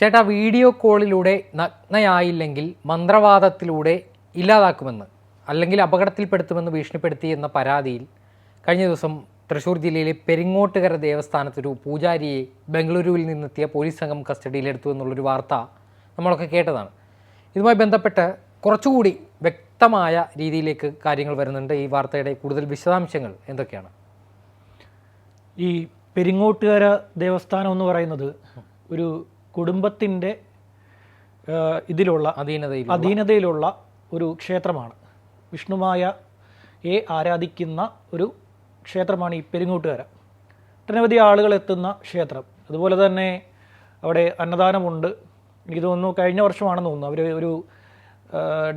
ചേട്ടാ വീഡിയോ കോളിലൂടെ നഗ്നയായില്ലെങ്കിൽ മന്ത്രവാദത്തിലൂടെ ഇല്ലാതാക്കുമെന്ന് അല്ലെങ്കിൽ അപകടത്തിൽപ്പെടുത്തുമെന്ന് ഭീഷണിപ്പെടുത്തി എന്ന പരാതിയിൽ കഴിഞ്ഞ ദിവസം തൃശൂർ ജില്ലയിലെ പെരിങ്ങോട്ടുകര ദേവസ്ഥാനത്തൊരു പൂജാരിയെ ബംഗളൂരുവിൽ നിന്നെത്തിയ പോലീസ് സംഘം കസ്റ്റഡിയിലെടുത്തു എന്നുള്ളൊരു വാർത്ത നമ്മളൊക്കെ കേട്ടതാണ്. ഇതുമായി ബന്ധപ്പെട്ട് കുറച്ചുകൂടി വ്യക്തമായ രീതിയിലേക്ക് കാര്യങ്ങൾ വരുന്നുണ്ട്. ഈ വാർത്തയുടെ കൂടുതൽ വിശദാംശങ്ങൾ എന്തൊക്കെയാണ്? ഈ പെരിങ്ങോട്ടുകര ദേവസ്ഥാനം എന്ന് പറയുന്നത് ഒരു കുടുംബത്തിന്റെ ഇതിലുള്ള അധീനതയിൽ അധീനതയിലുള്ള ഒരു ക്ഷേത്രമാണ്. വിഷ്ണുമായ എ ആരാധിക്കുന്ന ഒരു ക്ഷേത്രമാണ് ഈ പെരുങ്ങൂട്ടുകര. ഒട്ടനവധി ആളുകൾ എത്തുന്ന ക്ഷേത്രം. അതുപോലെ തന്നെ അവിടെ അന്നദാനമുണ്ട്. എനിക്ക് തോന്നുന്നു കഴിഞ്ഞ വർഷമാണെന്ന് തോന്നുന്നു. അവർ ഒരു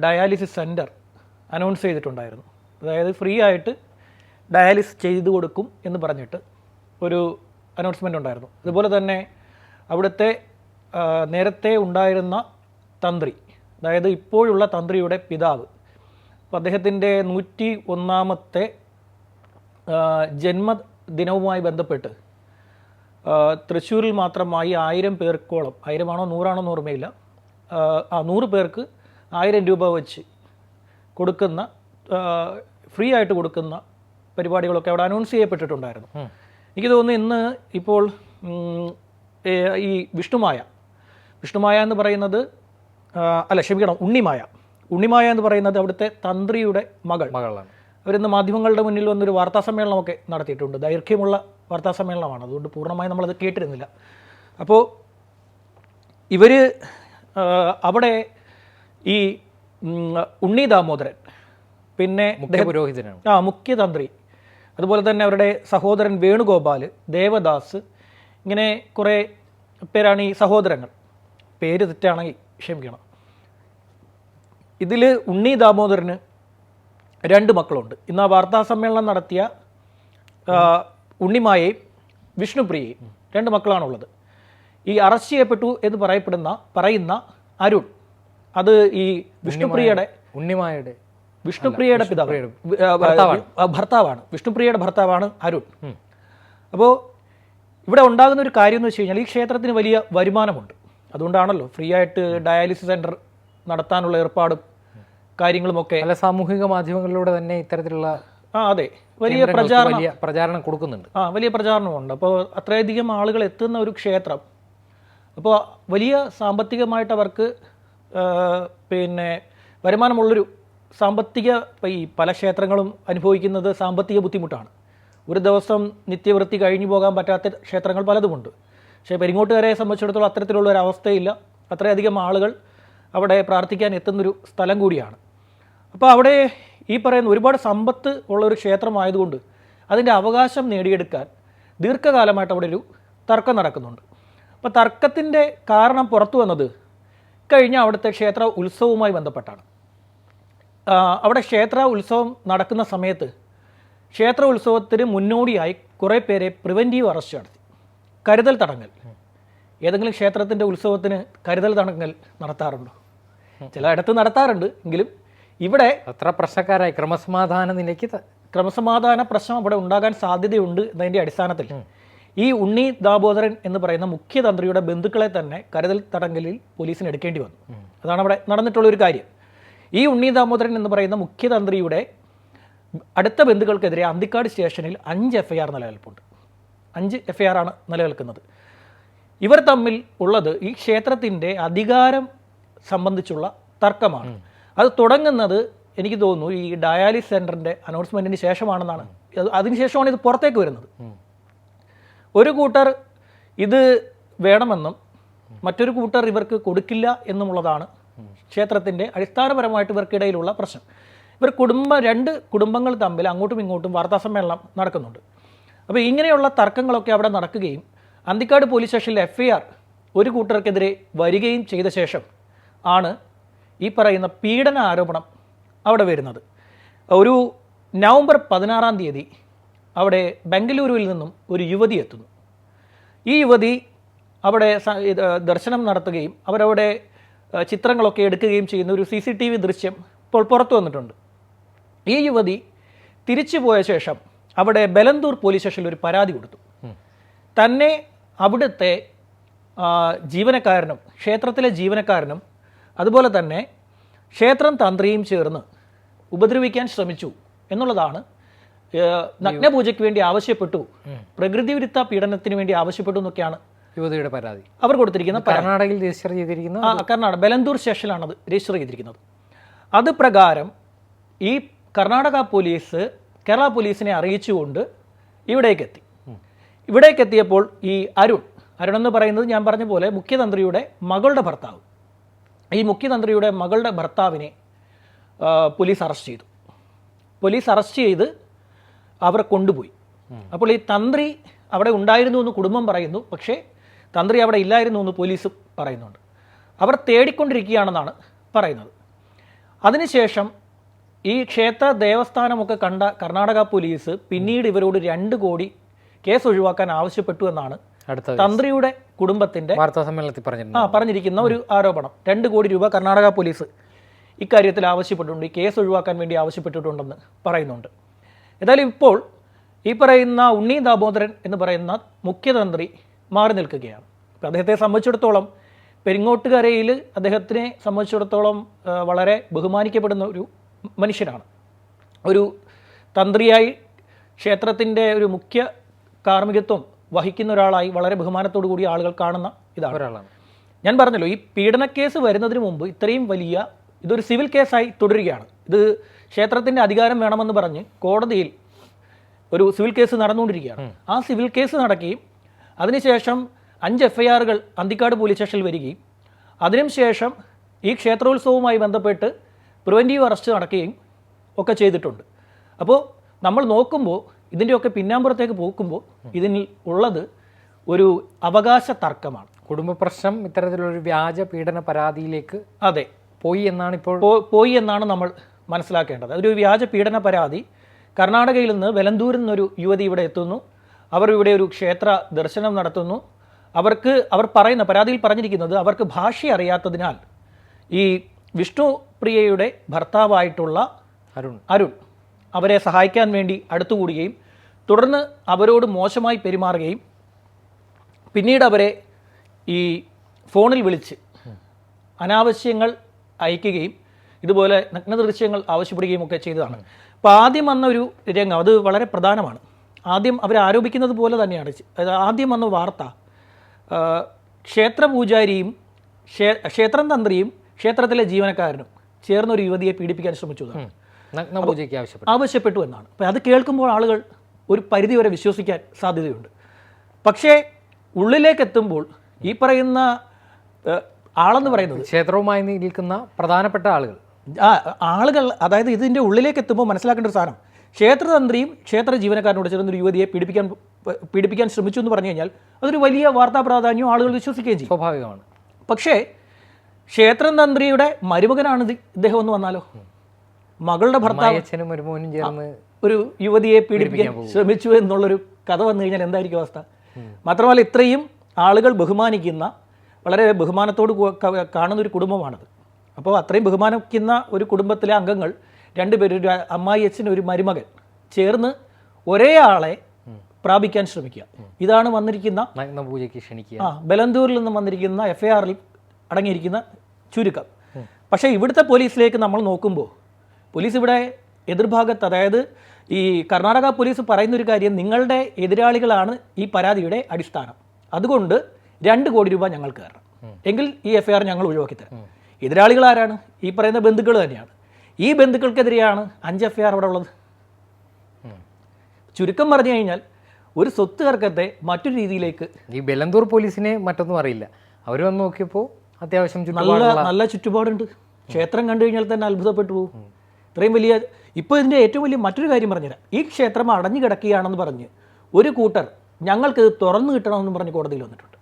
ഡയാലിസിസ് സെന്റർ അനൗൺസ് ചെയ്തിട്ടുണ്ടായിരുന്നു. അതായത് ഫ്രീ ആയിട്ട് ഡയാലിസിസ് ചെയ്തു കൊടുക്കും എന്ന് പറഞ്ഞിട്ട് ഒരു അനൗൺസ്മെന്റ് ഉണ്ടായിരുന്നു. അതുപോലെ തന്നെ അവിടുത്തെ നേരത്തെ ഉണ്ടായിരുന്ന തന്ത്രി അതായത് ഇപ്പോഴുള്ള തന്ത്രിയുടെ പിതാവ്. അപ്പോൾ അദ്ദേഹത്തിന്റെ നൂറ്റി ഒന്നാമത്തെ ജന്മദിനവുമായി ബന്ധപ്പെട്ട് തൃശ്ശൂരിൽ മാത്രമായി ആയിരം പേർക്കോളം ആയിരമാണോ നൂറാണോ എന്ന് ഓർമ്മയില്ല ആ നൂറ് പേർക്ക് ആയിരം രൂപ വെച്ച് കൊടുക്കുന്ന ഫ്രീ ആയിട്ട് കൊടുക്കുന്ന പരിപാടികളൊക്കെ അവിടെ അനൗൺസ് ചെയ്യപ്പെട്ടിട്ടുണ്ടായിരുന്നു. എനിക്ക് തോന്നുന്നു ഇന്ന് ഇപ്പോൾ ഈ വിഷ്ണുമായ വിഷ്ണുമായ എന്ന് പറയുന്നത് അല്ല ക്ഷമിക്കണം ഉണ്ണിമായ. ഉണ്ണിമായ എന്ന് പറയുന്നത് അവിടുത്തെ തന്ത്രിയുടെ മകൾ. മകളാണ്. അവരിന്ന് മാധ്യമങ്ങളുടെ മുന്നിൽ വന്നൊരു വാർത്താ സമ്മേളനമൊക്കെ നടത്തിയിട്ടുണ്ട്. ദൈർഘ്യമുള്ള വാർത്താ സമ്മേളനമാണ്. അതുകൊണ്ട് പൂർണമായി നമ്മളത് കേട്ടിരുന്നില്ല. അപ്പോൾ ഇവർ അവിടെ ഈ ഉണ്ണി ദാമോദരൻ പിന്നെ പുരോഹിതനാണ്. ആ മുഖ്യതന്ത്രി അതുപോലെ തന്നെ അവരുടെ സഹോദരൻ വേണുഗോപാൽ ദേവദാസ് ഇങ്ങനെ കുറേ പേരാണ് ഈ സഹോദരങ്ങൾ. പേര് തെറ്റാണെങ്കിൽ ക്ഷമിക്കണം. ഇതിൽ ഉണ്ണി ദാമോദരന് രണ്ട് മക്കളുണ്ട്. ഇന്ന് ആ വാർത്താ സമ്മേളനം നടത്തിയ ഉണ്ണിമായയും വിഷ്ണുപ്രിയയും രണ്ട് മക്കളാണുള്ളത്. ഈ അറസ്റ്റ് ചെയ്യപ്പെട്ടു എന്ന് പറയപ്പെടുന്ന പറയുന്ന അരുൺ അത് ഈ വിഷ്ണുപ്രിയയുടെ ഉണ്ണിമായയുടെ വിഷ്ണുപ്രിയയുടെ പിതാവ്. ഭർത്താവാണ്. വിഷ്ണുപ്രിയയുടെ ഭർത്താവാണ് അരുൺ. അപ്പോൾ ഇവിടെ ഉണ്ടാകുന്ന ഒരു കാര്യം എന്ന് വെച്ച് കഴിഞ്ഞാൽ ഈ ക്ഷേത്രത്തിന് വലിയ വരുമാനമുണ്ട്. അതുകൊണ്ടാണല്ലോ ഫ്രീ ആയിട്ട് ഡയാലിസിസ് സെന്റർ നടത്താനുള്ള ഏർപ്പാടും കാര്യങ്ങളുമൊക്കെ അല്ല സാമൂഹിക മാധ്യമങ്ങളിലൂടെ തന്നെ ഇത്തരത്തിലുള്ള ആ അതെ. വലിയ പ്രചാരണം. പ്രചാരണം കൊടുക്കുന്നുണ്ട്. ആ വലിയ പ്രചാരണമുണ്ട്. അപ്പോൾ അത്രയധികം ആളുകൾ എത്തുന്ന ഒരു ക്ഷേത്രം. അപ്പോൾ വലിയ സാമ്പത്തികമായിട്ട് അവർക്ക് പിന്നെ വരുമാനമുള്ളൊരു സാമ്പത്തിക ഈ പല ക്ഷേത്രങ്ങളും അനുഭവിക്കുന്നത് സാമ്പത്തിക ബുദ്ധിമുട്ടാണ്. ഒരു ദിവസം നിത്യവൃത്തി കഴിഞ്ഞു പോകാൻ പറ്റാത്ത ക്ഷേത്രങ്ങൾ പലതുമുണ്ട്. പക്ഷേ പെരിങ്ങോട്ടുകാരെ സംബന്ധിച്ചിടത്തോളം അത്തരത്തിലുള്ള ഒരു അവസ്ഥയില്ല. അത്രയധികം ആളുകൾ അവിടെ പ്രാർത്ഥിക്കാൻ എത്തുന്നൊരു സ്ഥലം കൂടിയാണ്. അപ്പോൾ അവിടെ ഈ പറയുന്ന ഒരുപാട് സമ്പത്ത് ഉള്ള ഒരു ക്ഷേത്രമായതുകൊണ്ട് അതിന്റെ അവകാശം നേടിയെടുക്കാൻ ദീർഘകാലമായിട്ട് അവിടെ ഒരു തർക്കം നടക്കുന്നുണ്ട്. അപ്പോൾ തർക്കത്തിന്റെ കാരണം പുറത്തു വന്നത് കഴിഞ്ഞ അവിടുത്തെ ക്ഷേത്ര ഉത്സവവുമായി ബന്ധപ്പെട്ടാണ്. അവിടെ ക്ഷേത്ര ഉത്സവം നടക്കുന്ന സമയത്ത് ക്ഷേത്ര ഉത്സവത്തിന് മുന്നോടിയായി കുറേ പേരെ പ്രിവെന്റീവ് അറസ്റ്റ് നടത്തി. കരുതൽ തടങ്കൽ. ഏതെങ്കിലും ക്ഷേത്രത്തിന്റെ ഉത്സവത്തിന് കരുതൽ തടങ്കൽ നടത്താറുണ്ടോ? ചിലയിടത്ത് നടത്താറുണ്ട് എങ്കിലും ഇവിടെ അത്ര പ്രശ്നക്കാരായി. ക്രമസമാധാന നിലയ്ക്ക് ക്രമസമാധാന പ്രശ്നം അവിടെ ഉണ്ടാകാൻ സാധ്യതയുണ്ട് എന്നതിന്റെ അടിസ്ഥാനത്തിൽ. ഈ ഉണ്ണി ദാമോദരൻ എന്ന് പറയുന്ന മുഖ്യതന്ത്രിയുടെ ബന്ധുക്കളെ തന്നെ കരുതൽ തടങ്കലിൽ പോലീസിന് എടുക്കേണ്ടി വന്നു. അതാണ് അവിടെ നടന്നിട്ടുള്ള ഒരു കാര്യം. ഈ ഉണ്ണി ദാമോദരൻ എന്ന് പറയുന്ന മുഖ്യതന്ത്രിയുടെ അടുത്ത ബന്ധുക്കൾക്കെതിരെ അന്തിക്കാട് സ്റ്റേഷനിൽ അഞ്ച് എഫ്ഐആർ നിലനിൽപ്പുണ്ട്. അഞ്ച് എഫ് ഐ ആർ ആണ് നിലനിൽക്കുന്നത്. ഇവർ തമ്മിൽ ഉള്ളത് ഈ ക്ഷേത്രത്തിന്റെ അധികാരം സംബന്ധിച്ചുള്ള തർക്കമാണ്. അത് തുടങ്ങുന്നത് എനിക്ക് തോന്നുന്നു ഈ ഡയാലിസ് സെന്ററിന്റെ അനൗൺസ്മെന്റിന് ശേഷമാണെന്നാണ്. അത് അതിനുശേഷമാണ് ഇത് പുറത്തേക്ക് വരുന്നത്. ഒരു കൂട്ടർ ഇത് വേണമെന്നും മറ്റൊരു കൂട്ടർ ഇവർക്ക് കൊടുക്കില്ല എന്നുമുള്ളതാണ് ക്ഷേത്രത്തിന്റെ അടിസ്ഥാനപരമായിട്ട് ഇവർക്കിടയിലുള്ള പ്രശ്നം. ഇവർ കുടുംബ രണ്ട് കുടുംബങ്ങൾ തമ്മിൽ അങ്ങോട്ടും ഇങ്ങോട്ടും വാർത്താസമ്മേളനം നടക്കുന്നുണ്ട്. അപ്പോൾ ഇങ്ങനെയുള്ള തർക്കങ്ങളൊക്കെ അവിടെ നടക്കുകയും അന്തിക്കാട് പോലീസ് സ്റ്റേഷനിൽ എഫ് ഐ ആർ ഒരു കൂട്ടർക്കെതിരെ വരികയും ചെയ്ത ശേഷം ആണ് ഈ പറയുന്ന പീഡന ആരോപണം അവിടെ വരുന്നത്. ഒരു നവംബർ പതിനാറാം തീയതി അവിടെ ബംഗളൂരുവിൽ നിന്നും ഒരു യുവതി എത്തുന്നു. ഈ യുവതി അവിടെ ദർശനം നടത്തുകയും അവരവിടെ ചിത്രങ്ങളൊക്കെ എടുക്കുകയും ചെയ്യുന്ന ഒരു സി സി ടി വി ദൃശ്യം ഇപ്പോൾ പുറത്തു വന്നിട്ടുണ്ട്. ഈ യുവതി തിരിച്ചു പോയ ശേഷം അവിടെ ബലന്തൂർ പോലീസ് സ്റ്റേഷനിൽ ഒരു പരാതി കൊടുത്തു. തന്നെ അവിടുത്തെ ജീവനക്കാരനും ക്ഷേത്രത്തിലെ ജീവനക്കാരനും അതുപോലെ തന്നെ ക്ഷേത്രം തന്ത്രിയും ചേർന്ന് ഉപദ്രവിക്കാൻ ശ്രമിച്ചു എന്നുള്ളതാണ് നഗ്നപൂജയ്ക്ക് വേണ്ടി ആവശ്യപ്പെട്ടു പ്രകൃതി വിരുദ്ധ പീഡനത്തിന് വേണ്ടി ആവശ്യപ്പെട്ടു എന്നൊക്കെയാണ് യുവതിയുടെ പരാതി. അവർ കൊടുത്തിരിക്കുന്ന കർണാടകയിൽ രജിസ്റ്റർ ചെയ്തിരിക്കുന്ന കർണാടക ബലന്തൂർ സ്റ്റേഷനിലാണ് അത് രജിസ്റ്റർ ചെയ്തിരിക്കുന്നത്. അത് പ്രകാരം ഈ കർണാടക പോലീസ് കേരള പോലീസിനെ അറിയിച്ചുകൊണ്ട് ഇവിടേക്ക് എത്തി ഇവിടേക്ക് എത്തിയപ്പോൾ ഈ അരുൺ അരുൺ എന്ന് പറയുന്നത് ഞാൻ പറഞ്ഞ പോലെ മുഖ്യതന്ത്രിയുടെ മകളുടെ ഭർത്താവ്. ഈ മുഖ്യതന്ത്രിയുടെ മകളുടെ ഭർത്താവിനെ പോലീസ് അറസ്റ്റ് ചെയ്തു. പോലീസ് അറസ്റ്റ് ചെയ്ത് അവരെ കൊണ്ടുപോയി. അപ്പോൾ ഈ തന്ത്രി അവിടെ ഉണ്ടായിരുന്നു എന്ന് കുടുംബം പറയുന്നു. പക്ഷേ തന്ത്രി അവിടെ ഇല്ലായിരുന്നു എന്ന് പോലീസ് പറയുന്നുണ്ട്. അവർ തേടിക്കൊണ്ടിരിക്കുകയാണെന്നാണ് പറയുന്നത്. അതിനുശേഷം ഈ ക്ഷേത്ര ദേവസ്ഥാനമൊക്കെ കണ്ട കർണാടക പോലീസ് പിന്നീട് ഇവരോട് രണ്ട് കോടി കേസ് ഒഴിവാക്കാൻ ആവശ്യപ്പെട്ടു എന്നാണ് തന്ത്രിയുടെ കുടുംബത്തിന്റെ വാർത്താ സമ്മേളനത്തിൽ ആ പറഞ്ഞിരിക്കുന്ന ഒരു ആരോപണം. രണ്ട് കോടി രൂപ കർണാടക പോലീസ് ഇക്കാര്യത്തിൽ ആവശ്യപ്പെട്ടിട്ടുണ്ട്. ഈ കേസ് ഒഴിവാക്കാൻ വേണ്ടി ആവശ്യപ്പെട്ടിട്ടുണ്ടെന്ന് പറയുന്നുണ്ട്. ഏതായാലും ഇപ്പോൾ ഈ പറയുന്ന ഉണ്ണി ദാമോദരൻ എന്ന് പറയുന്ന മുഖ്യതന്ത്രി മാറി നിൽക്കുകയാണ്. അപ്പോൾ അദ്ദേഹത്തെ സംബന്ധിച്ചിടത്തോളം പെരിങ്ങോട്ടുകരയിൽ അദ്ദേഹത്തിനെ സംബന്ധിച്ചിടത്തോളം വളരെ ബഹുമാനിക്കപ്പെടുന്ന ഒരു മനുഷ്യനാണ് ഒരു തന്ത്രിയായി ക്ഷേത്രത്തിന്റെ ഒരു മുഖ്യ കാർമ്മികത്വം വഹിക്കുന്ന ഒരാളായി വളരെ ബഹുമാനത്തോടു കൂടി ആളുകൾ കാണുന്ന ഇതാണ്. ഒരാളാണ്. ഞാൻ പറഞ്ഞല്ലോ ഈ പീഡനക്കേസ് വരുന്നതിന് മുമ്പ് ഇത്രയും വലിയ ഇതൊരു സിവിൽ കേസായി തുടരുകയാണ്. ഇത് ക്ഷേത്രത്തിന്റെ അധികാരം വേണമെന്ന് പറഞ്ഞ് കോടതിയിൽ ഒരു സിവിൽ കേസ് നടന്നുകൊണ്ടിരിക്കുകയാണ്. ആ സിവിൽ കേസ് നടക്കുകയും അതിനുശേഷം അഞ്ച് എഫ് ഐ ആറുകൾ അന്തിക്കാട് പോലീസ് സ്റ്റേഷനിൽ വരികയും അതിനുശേഷം ഈ ക്ഷേത്രോത്സവവുമായി ബന്ധപ്പെട്ട് പ്രിവന്റീവ് അറസ്റ്റ് നടക്കുകയും ഒക്കെ ചെയ്തിട്ടുണ്ട്. അപ്പോൾ നമ്മൾ നോക്കുമ്പോൾ ഇതിന്റെയൊക്കെ പിന്നാമ്പുറത്തേക്ക് പോക്കുമ്പോൾ ഇതിൽ ഉള്ളത് ഒരു അവകാശ തർക്കമാണ്. കുടുംബ പ്രശ്നം ഇത്തരത്തിലൊരു വ്യാജ പീഡന പരാതിയിലേക്ക് അതെ. പോയി എന്നാണ് ഇപ്പോൾ പോയി എന്നാണ് നമ്മൾ മനസ്സിലാക്കേണ്ടത്. അതൊരു വ്യാജ പീഡന പരാതി. കർണാടകയിൽ നിന്ന് വെലന്തൂരിൽ നിന്നൊരു യുവതി ഇവിടെ എത്തുന്നു. അവർ ഇവിടെ ഒരു ക്ഷേത്ര ദർശനം നടത്തുന്നു. അവർക്ക് അവർ പറയുന്ന പരാതിയിൽ പറഞ്ഞിരിക്കുന്നത് അവർക്ക് ഭാഷ അറിയാത്തതിനാൽ ഈ വിഷ്ണു പ്രിയയുടെ ഭർത്താവായിട്ടുള്ള അരുൺ. അരുൺ അവരെ സഹായിക്കാൻ വേണ്ടി അടുത്തുകൂടുകയും തുടർന്ന് അവരോട് മോശമായി പെരുമാറുകയും പിന്നീട് അവരെ ഈ ഫോണിൽ വിളിച്ച് അനാവശ്യങ്ങൾ അയക്കുകയും ഇതുപോലെ നഗ്ന ദൃശ്യങ്ങൾ ആവശ്യപ്പെടുകയും ഒക്കെ ചെയ്തതാണ്. അപ്പോൾ ആദ്യം വന്ന ഒരു രംഗം അത് വളരെ പ്രധാനമാണ്. ആദ്യം അവർ ആരോപിക്കുന്നത് പോലെ തന്നെയാണ്. ആദ്യം വന്ന വാർത്ത ക്ഷേത്ര പൂജാരിയും ക്ഷേ- ക്ഷേത്രം തന്ത്രിയും ക്ഷേത്രത്തിലെ ജീവനക്കാരനും ചേർന്ന് ഒരു യുവതിയെ പീഡിപ്പിക്കാൻ ശ്രമിച്ചു ആവശ്യപ്പെട്ടു. എന്നാണ്. അപ്പോൾ അത് കേൾക്കുമ്പോൾ ആളുകൾ ഒരു പരിധി വരെ വിശ്വസിക്കാൻ സാധ്യതയുണ്ട്. പക്ഷേ ഉള്ളിലേക്ക് എത്തുമ്പോൾ ഈ പറയുന്ന ആളെന്ന് പറയുന്നത് ക്ഷേത്രവുമായി നിൽക്കുന്ന പ്രധാനപ്പെട്ട ആളുകൾ. ആ ആളുകൾ അതായത് ഇതിന്റെ ഉള്ളിലേക്ക് എത്തുമ്പോൾ മനസ്സിലാക്കേണ്ട ഒരു സാധനം. ക്ഷേത്രതന്ത്രിയും ക്ഷേത്ര ജീവനക്കാരനോട് ചേർന്ന് ഒരു യുവതിയെ പീഡിപ്പിക്കാൻ പീഡിപ്പിക്കാൻ ശ്രമിച്ചു എന്ന് പറഞ്ഞു കഴിഞ്ഞാൽ അതൊരു വലിയ വാർത്താ പ്രാധാന്യം ആളുകൾ വിശ്വസിക്കുകയും ചെയ്യും. സ്വാഭാവികമാണ്. പക്ഷേ ക്ഷേത്രം തന്ത്രിയുടെ മരുമകനാണ് ഇദ്ദേഹം എന്ന് വന്നാലോ? മകളുടെ ഭർത്താവ്. അച്ഛനും ഒരു ചേർന്ന് ഒരു യുവതിയെ പീഡിപ്പിക്കാൻ ശ്രമിച്ചു എന്നുള്ളൊരു കഥ വന്നു കഴിഞ്ഞാൽ എന്തായിരിക്കും അവസ്ഥ? മാത്രമല്ല ഇത്രയും ആളുകൾ ബഹുമാനിക്കുന്ന വളരെ ബഹുമാനത്തോട് കാണുന്ന ഒരു കുടുംബമാണത്. അപ്പോൾ അത്രയും ബഹുമാനിക്കുന്ന ഒരു കുടുംബത്തിലെ അംഗങ്ങൾ രണ്ടുപേരും ഒരു അമ്മായി അച്ഛൻ ഒരു മരുമകൻ ചേർന്ന് ഒരേ ആളെ പ്രാപിക്കാൻ ശ്രമിക്കുക. ഇതാണ് വന്നിരിക്കുന്ന പൂജയ്ക്ക് ക്ഷണിക്കുക. ആ ബലന്തൂരിൽ നിന്ന് വന്നിരിക്കുന്ന എഫ് ഐ ആറിൽ അടങ്ങിയിരിക്കുന്ന ചുരുക്കം. പക്ഷേ ഇവിടുത്തെ പോലീസിലേക്ക് നമ്മൾ നോക്കുമ്പോൾ പോലീസ് ഇവിടെ എതിർഭാഗത്ത് അതായത് ഈ കർണാടക പോലീസ് പറയുന്ന ഒരു കാര്യം നിങ്ങളുടെ എതിരാളികളാണ് ഈ പരാതിയുടെ അടിസ്ഥാനം. അതുകൊണ്ട് രണ്ട് കോടി രൂപ ഞങ്ങൾ കയറണം എങ്കിൽ ഈ എഫ്ഐആർ ഞങ്ങൾ ഒഴിവാക്കി തരാം. എതിരാളികൾ ആരാണ്? ഈ പറയുന്ന ബന്ധുക്കൾ തന്നെയാണ്. ഈ ബന്ധുക്കൾക്കെതിരെയാണ് അഞ്ച് എഫ്ഐആർ അവിടെ ഉള്ളത്. ചുരുക്കം പറഞ്ഞു കഴിഞ്ഞാൽ ഒരു സ്വത്ത് തർക്കത്തെ മറ്റൊരു രീതിയിലേക്ക് ഈ ബെലന്തൂർ പോലീസിനെ മറ്റൊന്നും അറിയില്ല. അവർ വന്ന് നോക്കിയപ്പോൾ അത്യാവശ്യം നല്ല നല്ല ചുറ്റുപാടുണ്ട്. ക്ഷേത്രം കണ്ടു കഴിഞ്ഞാൽ തന്നെ അത്ഭുതപ്പെട്ടു പോകും. ഇത്രയും വലിയ ഇപ്പോൾ ഇതിന്റെ ഏറ്റവും വലിയ മറ്റൊരു കാര്യം പറഞ്ഞുതരാം. ഈ ക്ഷേത്രം അടഞ്ഞു കിടക്കുകയാണെന്ന് പറഞ്ഞ് ഒരു കൂട്ടർ ഞങ്ങൾക്കിത് ഇത് തുറന്നു കിട്ടണമെന്ന് പറഞ്ഞ് കോടതിയിൽ വന്നിട്ടുണ്ട്.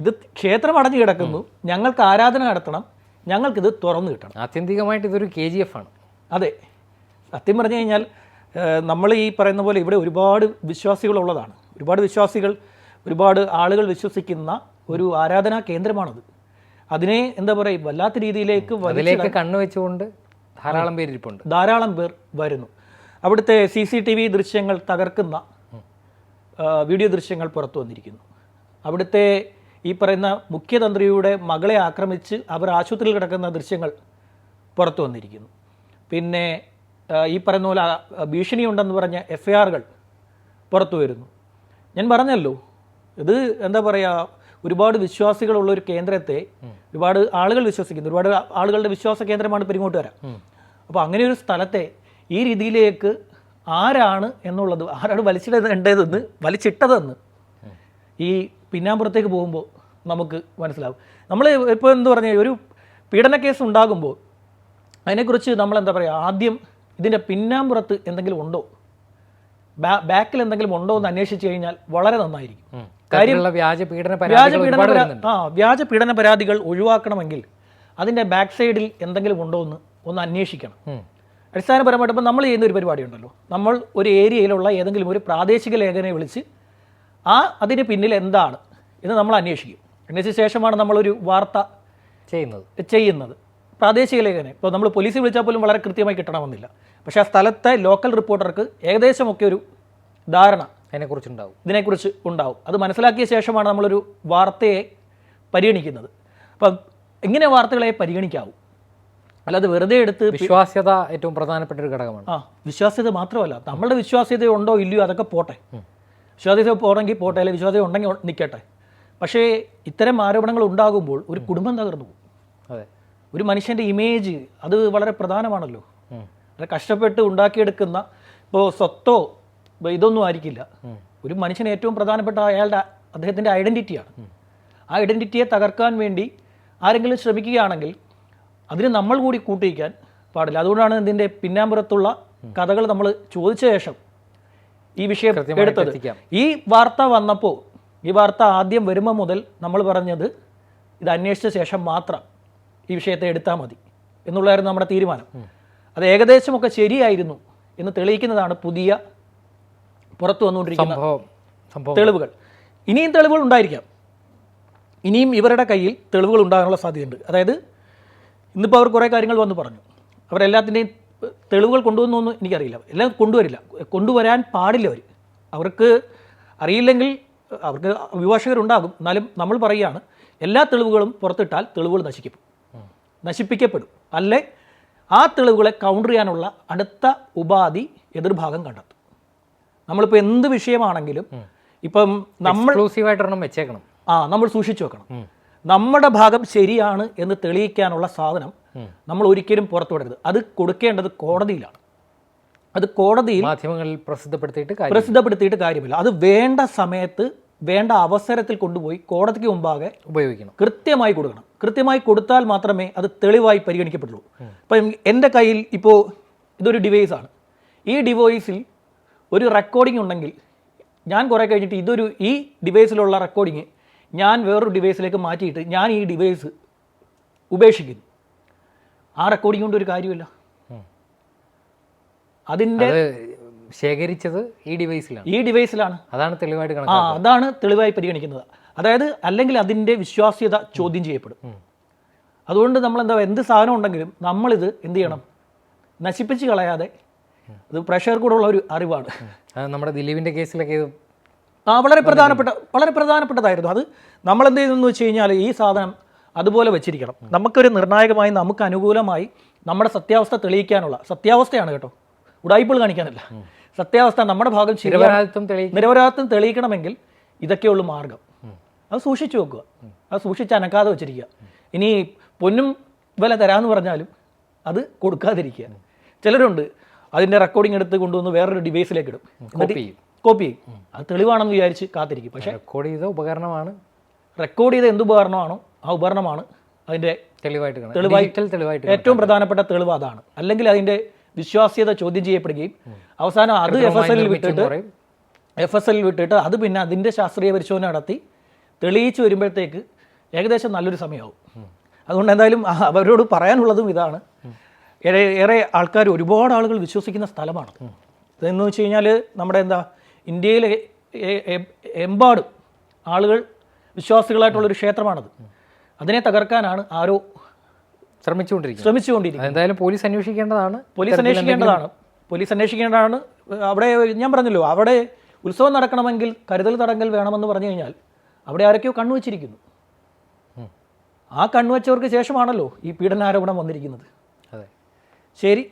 ഇത് ക്ഷേത്രം അടഞ്ഞു കിടക്കുന്നു. ഞങ്ങൾക്ക് ആരാധന നടത്തണം. ഞങ്ങൾക്കിത് തുറന്നു കിട്ടണം. ആത്യന്തികമായിട്ട് ഇതൊരു കെ ജി എഫ് ആണ്. അതെ. സത്യം പറഞ്ഞു കഴിഞ്ഞാൽ നമ്മൾ ഈ പറയുന്ന പോലെ ഇവിടെ ഒരുപാട് വിശ്വാസികളുള്ളതാണ് ഒരുപാട് വിശ്വാസികൾ ഒരുപാട് ആളുകൾ വിശ്വസിക്കുന്ന ഒരു ആരാധനാ കേന്ദ്രമാണത്. അതിനെ എന്താ പറയുക വല്ലാത്ത രീതിയിലേക്ക് വലിയ അതിലേക്ക് കണ്ണു വെച്ചുകൊണ്ട് ധാരാളം പേര് ഇരിപ്പുണ്ട് ധാരാളം പേർ വരുന്നു. അവിടുത്തെ സി സി ടി വി ദൃശ്യങ്ങൾ തകർക്കുന്ന വീഡിയോ ദൃശ്യങ്ങൾ പുറത്തു വന്നിരിക്കുന്നു. അവിടുത്തെ ഈ പറയുന്ന മുഖ്യതന്ത്രിയുടെ മകളെ ആക്രമിച്ച് അവർ ആശുപത്രിയിൽ കിടക്കുന്ന ദൃശ്യങ്ങൾ പുറത്തു വന്നിരിക്കുന്നു. പിന്നെ ഈ പറയുന്ന പോലെ ഭീഷണി ഭീഷണിയുണ്ടെന്ന് പറഞ്ഞ എഫ് ഐ ആറുകൾ പുറത്തു വരുന്നു. ഞാൻ പറഞ്ഞല്ലോ ഇത് എന്താ പറയുക ഒരുപാട് വിശ്വാസികളുള്ള ഒരു കേന്ദ്രത്തെ ഒരുപാട് ആളുകൾ വിശ്വസിക്കുന്നു. ഒരുപാട് ആളുകളുടെ വിശ്വാസ കേന്ദ്രമാണ് പെരിങ്ങോട്ടുകര അപ്പോൾ അങ്ങനെ ഒരു സ്ഥലത്തെ ഈ രീതിയിലേക്ക് ആരാണ് എന്നുള്ളത് ആരാണ് വലിച്ചിടേണ്ടതെന്ന് വലിച്ചിട്ടതെന്ന് ഈ പിന്നാമ്പുറത്തേക്ക് പോകുമ്പോൾ നമുക്ക് മനസ്സിലാവും. നമ്മൾ ഇപ്പോൾ എന്ത് പറഞ്ഞാൽ ഒരു പീഡന കേസ് ഉണ്ടാകുമ്പോൾ അതിനെക്കുറിച്ച് നമ്മൾ എന്താ പറയുക ആദ്യം ഇതിന്റെ പിന്നാമ്പുറത്ത് എന്തെങ്കിലും ഉണ്ടോ? ബാ- ബാക്കിൽ എന്തെങ്കിലും ഉണ്ടോ എന്ന് അന്വേഷിച്ച് കഴിഞ്ഞാൽ വളരെ നന്നായിരിക്കും. വ്യാജ പീഡന വ്യാജ പീഡന ഒരുപാട് ആ വ്യാജ പീഡന പരാതികൾ ഒഴിവാക്കണമെങ്കിൽ അതിന്റെ ബാക്ക് സൈഡിൽ എന്തെങ്കിലും ഉണ്ടോ എന്ന് ഒന്ന് അന്വേഷിക്കണം. അടിസ്ഥാനപരമായിട്ട് ഇപ്പം നമ്മൾ ചെയ്യുന്ന ഒരു പരിപാടി ഉണ്ടല്ലോ. നമ്മൾ ഒരു ഏരിയയിലുള്ള ഏതെങ്കിലും ഒരു പ്രാദേശിക ലേഖനെ വിളിച്ച് ആ അതിന് പിന്നിൽ എന്താണ് എന്ന് നമ്മൾ അന്വേഷിക്കും. അന്വേഷിച്ച ശേഷമാണ് നമ്മളൊരു വാർത്ത ചെയ്യുന്നത്. ചെയ്യുന്നത്. പ്രാദേശിക ലേഖനെ ഇപ്പോൾ നമ്മൾ പോലീസിൽ വിളിച്ചാൽ പോലും വളരെ കൃത്യമായി കിട്ടണമെന്നില്ല. പക്ഷേ ആ സ്ഥലത്തെ ലോക്കൽ റിപ്പോർട്ടർക്ക് ഏകദേശമൊക്കെ ഒരു ധാരണ അതിനെക്കുറിച്ചുണ്ടാവും. ഇതിനെക്കുറിച്ച് ഉണ്ടാവും. അത് മനസ്സിലാക്കിയ ശേഷമാണ് നമ്മളൊരു വാർത്തയെ പരിഗണിക്കുന്നത്. അപ്പം എങ്ങനെ വാർത്തകളെ പരിഗണിക്കാവൂ? അല്ലാതെ വെറുതെ എടുത്ത് വിശ്വാസ്യത ഏറ്റവും പ്രധാനപ്പെട്ട ഒരു ഘടകമാണ്. ആ വിശ്വാസ്യത മാത്രമല്ല. നമ്മളുടെ വിശ്വാസ്യത ഉണ്ടോ ഇല്ലയോ അതൊക്കെ പോട്ടെ. വിശ്വാസ്യത പോണെങ്കിൽ പോട്ടെ അല്ലെങ്കിൽ വിശ്വാസ്യത ഉണ്ടെങ്കിൽ നിൽക്കട്ടെ പക്ഷേ ഇത്തരം ആരോപണങ്ങൾ ഉണ്ടാകുമ്പോൾ ഒരു കുടുംബം തകർന്നു പോകും. അതെ. ഒരു മനുഷ്യന്റെ ഇമേജ് അത് വളരെ പ്രധാനമാണല്ലോ. വളരെ കഷ്ടപ്പെട്ട് ഉണ്ടാക്കിയെടുക്കുന്ന ഇപ്പോൾ സ്വത്തോ ഇതൊന്നും ആയിരിക്കില്ല. ഒരു മനുഷ്യന് ഏറ്റവും പ്രധാനപ്പെട്ട അയാളുടെ അദ്ദേഹത്തിന്റെ ഐഡന്റിറ്റിയാണ് ആ ഐഡന്റിറ്റിയെ തകർക്കാൻ വേണ്ടി ആരെങ്കിലും ശ്രമിക്കുകയാണെങ്കിൽ അതിന് നമ്മൾ കൂടി കൂട്ടിയിക്കാൻ പാടില്ല. അതുകൊണ്ടാണ് ഇതിന്റെ പിന്നാമ്പുറത്തുള്ള കഥകൾ നമ്മൾ ചോദിച്ച ശേഷം ഈ വിഷയം എടുത്തത്. ഈ വാർത്ത വന്നപ്പോൾ ഈ വാർത്ത ആദ്യം വരുമ്പോൾ മുതൽ നമ്മൾ പറഞ്ഞത് ഇത് അന്വേഷിച്ച ശേഷം മാത്രം ഈ വിഷയത്തെ എടുത്താൽ മതി എന്നുള്ളതായിരുന്നു നമ്മുടെ തീരുമാനം. അത് ഏകദേശമൊക്കെ ശരിയായിരുന്നു എന്ന് തെളിയിക്കുന്നതാണ് പുതിയ പുറത്തു വന്നുകൊണ്ടിരിക്കുന്ന സംഭവം തെളിവുകൾ. ഇനിയും തെളിവുകൾ ഉണ്ടായിരിക്കാം. ഇനിയും ഇവരുടെ കയ്യിൽ തെളിവുകൾ ഉണ്ടാകാനുള്ള സാധ്യതയുണ്ട്. അതായത് ഇന്നിപ്പോൾ അവർ കുറേ കാര്യങ്ങൾ വന്ന് പറഞ്ഞു. അവരെല്ലാത്തിന്റെയും തെളിവുകൾ കൊണ്ടുവന്നൊന്നും എനിക്കറിയില്ല. എല്ലാം കൊണ്ടുവരില്ല. കൊണ്ടുവരാൻ പാടില്ല അവർ. അവർക്ക് അറിയില്ലെങ്കിൽ അവർക്ക് അഭിഭാഷകരുണ്ടാകും. എന്നാലും നമ്മൾ പറയുകയാണ് എല്ലാ തെളിവുകളും പുറത്തിട്ടാൽ തെളിവുകൾ നശിക്കും. നശിപ്പിക്കപ്പെടും. അല്ലെ ആ തെളിവുകളെ കൗണ്ടർ ചെയ്യാനുള്ള അടുത്ത ഉപാധി എതിർഭാഗം കണ്ടെത്തും. നമ്മളിപ്പോൾ എന്ത് വിഷയമാണെങ്കിലും ഇപ്പം നമ്മൾ എക്സ്ക്ലൂസീവായിട്ട് ഒരെണ്ണം വെച്ചേക്കണം. ആ നമ്മൾ സൂക്ഷിച്ചു വെക്കണം. നമ്മുടെ ഭാഗം ശരിയാണ് എന്ന് തെളിയിക്കാനുള്ള സാധനം നമ്മൾ ഒരിക്കലും പുറത്തു വിടരുത് അത് കൊടുക്കേണ്ടത് കോടതിയിലാണ്. അത് കോടതിയിൽ മാധ്യമങ്ങളിൽ പ്രസിദ്ധപ്പെടുത്തിയിട്ട് പ്രസിദ്ധപ്പെടുത്തിയിട്ട് കാര്യമില്ല. അത് വേണ്ട സമയത്ത് വേണ്ട അവസരത്തിൽ കൊണ്ടുപോയി കോടതിക്ക് മുമ്പാകെ ഉപയോഗിക്കണം. കൃത്യമായി കൊടുക്കണം. കൃത്യമായി കൊടുത്താൽ മാത്രമേ അത് തെളിവായി പരിഗണിക്കപ്പെടുള്ളൂ ഇപ്പം എന്റെ കയ്യിൽ ഇപ്പോൾ ഇതൊരു ഡിവൈസാണ് ഈ ഡിവൈസിൽ ഒരു റെക്കോർഡിംഗ് ഉണ്ടെങ്കിൽ ഞാൻ കുറേ കഴിഞ്ഞിട്ട് ഇതൊരു ഈ ഡിവൈസിലുള്ള റെക്കോർഡിങ് ഞാൻ വേറൊരു ഡിവൈസിലേക്ക് മാറ്റിയിട്ട് ഞാൻ ഈ ഡിവൈസ് ഉപേക്ഷിക്കുന്നു. ആ റെക്കോർഡിംഗ് കൊണ്ട് ഒരു കാര്യമില്ല. അതിന്റെ ശേഖരിച്ചത് ഈ ഡിവൈസിലാണ് ഈ ഡിവൈസിലാണ് അതാണ് തെളിവായിട്ട് ആ അതാണ് തെളിവായി പരിഗണിക്കുന്നത്. അതായത് അല്ലെങ്കിൽ അതിന്റെ വിശ്വാസ്യത ചോദ്യം ചെയ്യപ്പെടും. അതുകൊണ്ട് നമ്മൾ എന്താ എന്ത് സാധനം ഉണ്ടെങ്കിലും നമ്മളിത് എന്ത് ചെയ്യണം? നശിപ്പിച്ച് കളയാതെ അത് പ്രഷർ കൂടെ ഉള്ള ഒരു അറിവാണ്. നമ്മുടെ ദിലീപിന്റെ കേസിലൊക്കെ ഇത് ആ വളരെ പ്രധാനപ്പെട്ട വളരെ പ്രധാനപ്പെട്ടതായിരുന്നു. അത് നമ്മൾ എന്ത് ചെയ്തെന്ന് വെച്ച് കഴിഞ്ഞാൽ ഈ സാധനം അതുപോലെ വെച്ചിരിക്കണം. നമുക്കൊരു നിർണായകമായി നമുക്ക് അനുകൂലമായി നമ്മുടെ സത്യാവസ്ഥ തെളിയിക്കാനുള്ള സത്യാവസ്ഥയാണ് കേട്ടോ. ഉടായ്പകൾ കാണിക്കാനല്ല. സത്യാവസ്ഥ നമ്മുടെ ഭാഗം നിരപരാധിത്വം തെളിയിക്കണമെങ്കിൽ ഇതൊക്കെയുള്ളൂ മാർഗം. അത് സൂക്ഷിച്ചു വെക്കുക. അത് സൂക്ഷിച്ച് അനക്കാതെ വെച്ചിരിക്കുക. ഇനി പൊന്നും വില തരാമെന്ന് പറഞ്ഞാലും അത് കൊടുക്കാതിരിക്കുക. ചിലരുണ്ട് അതിന്റെ റെക്കോർഡിംഗ് എടുത്ത് കൊണ്ടുവന്ന് വേറൊരു ഡിവൈസിലേക്ക് ഇടും. കോപ്പി ചെയ്യും. കോപ്പി ചെയ്യും. അത് തെളിവാണെന്ന് വിചാരിച്ച് കാത്തിരിക്കും. പക്ഷേ റെക്കോർഡ് ചെയ്ത ഉപകരണമാണ്. റെക്കോർഡ് ചെയ്ത എന്ത് ഉപകരണമാണോ ആ ഉപകരണമാണ് അതിന്റെ തെളിവായിട്ട് തെളിവായിട്ട് തെളിവായി- തെളിവായിട്ട് ഏറ്റവും പ്രധാനപ്പെട്ട തെളിവ് അതാണ്. അല്ലെങ്കിൽ അതിന്റെ വിശ്വാസ്യത ചോദ്യം ചെയ്യപ്പെടുകയും അവസാനം അത് എഫ് എസ് എല്ലിൽ വിട്ടിട്ട് എഫ് എസ് എല്ലിൽ വിട്ടിട്ട് അത് പിന്നെ അതിന്റെ ശാസ്ത്രീയ പരിശോധന നടത്തി തെളിയിച്ച് വരുമ്പോഴത്തേക്ക് ഏകദേശം നല്ലൊരു സമയമാവും. അതുകൊണ്ട് എന്തായാലും അവരോട് പറയാനുള്ളതും ഇതാണ്. ഏറെ ഏറെ ആൾക്കാർ ഒരുപാട് ആളുകൾ വിശ്വസിക്കുന്ന സ്ഥലമാണ്. എന്ന് വെച്ച് കഴിഞ്ഞാൽ നമ്മുടെ എന്താ ഇന്ത്യയിലെ എമ്പാടും ആളുകൾ വിശ്വാസികളായിട്ടുള്ളൊരു ക്ഷേത്രമാണത്. അതിനെ തകർക്കാനാണ് ആരോ ശ്രമിച്ചുകൊണ്ടിരിക്കുന്നത്. ശ്രമിച്ചുകൊണ്ടിരിക്കുന്നത്. എന്തായാലും പോലീസ് അന്വേഷിക്കേണ്ടതാണ്. പോലീസ് അന്വേഷിക്കേണ്ടതാണ്. പോലീസ് അന്വേഷിക്കേണ്ടതാണ്. അവിടെ ഞാൻ പറഞ്ഞല്ലോ അവിടെ ഉത്സവം നടക്കണമെങ്കിൽ കരുതൽ തടങ്കൽ വേണമെന്ന് പറഞ്ഞു കഴിഞ്ഞാൽ അവിടെ ആരൊക്കെയോ കണ്ണുവച്ചിരിക്കുന്നു. ആ കണ്ണുവച്ചവർക്ക് ശേഷമാണല്ലോ ഈ പീഡനാരോപണം വന്നിരിക്കുന്നത്. ശരി